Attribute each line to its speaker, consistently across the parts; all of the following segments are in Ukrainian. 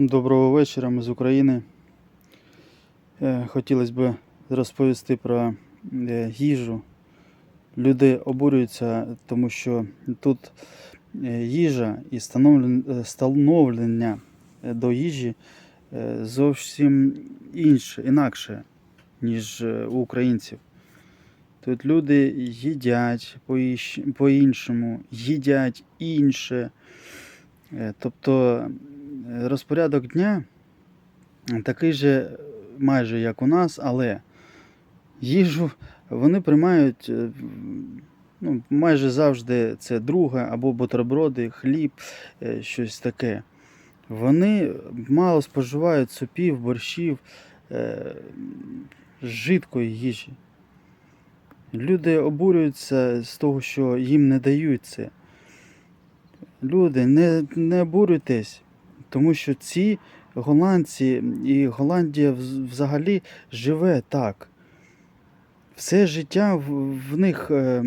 Speaker 1: Доброго вечора, ми з України. Е, Хотілося б розповісти про е, їжу. Люди обурюються, тому що тут е, їжа і становлення до їжі зовсім інше, інакше, ніж у українців. Тут люди їдять по-іншому, їдять інше. Тобто розпорядок дня такий же майже як у нас, але їжу вони приймають е, ну, майже завжди це друге або бутерброди, хліб, е, щось таке. Вони мало споживають супів, борщів, е, жидкої їжі. Люди обурюються з того, що їм не дають це. Люди, не, не обурюйтесь, тому що ці голландці і Голландія взагалі живе так. Все життя в, них е,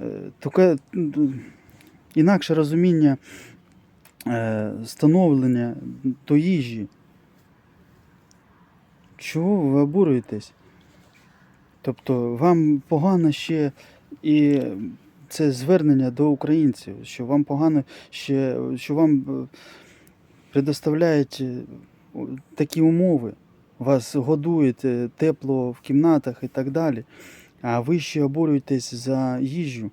Speaker 1: е, таке інакше розуміння е, становлення до їжі. Чого ви обурюєтесь? Тобто вам погано ще і це звернення до українців, що вам погано ще, що вам е, предоставляють е, такі умови. Вас годують тепло в кімнатах і так далі. А ви ще обурюєтесь за їжу.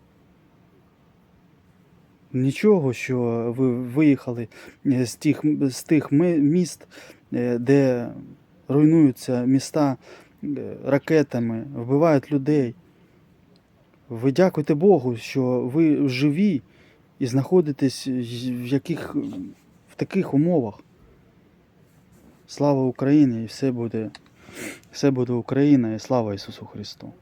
Speaker 1: Нічого, що ви виїхали е, з тих, з тих міст, де руйнуються міста ракетами, вбивають людей. Ви дякуйте Богу, що ви живі і знаходитесь в, яких, в таких умовах. Слава Україні! І все буде, все буде Україна і слава Ісусу Христу!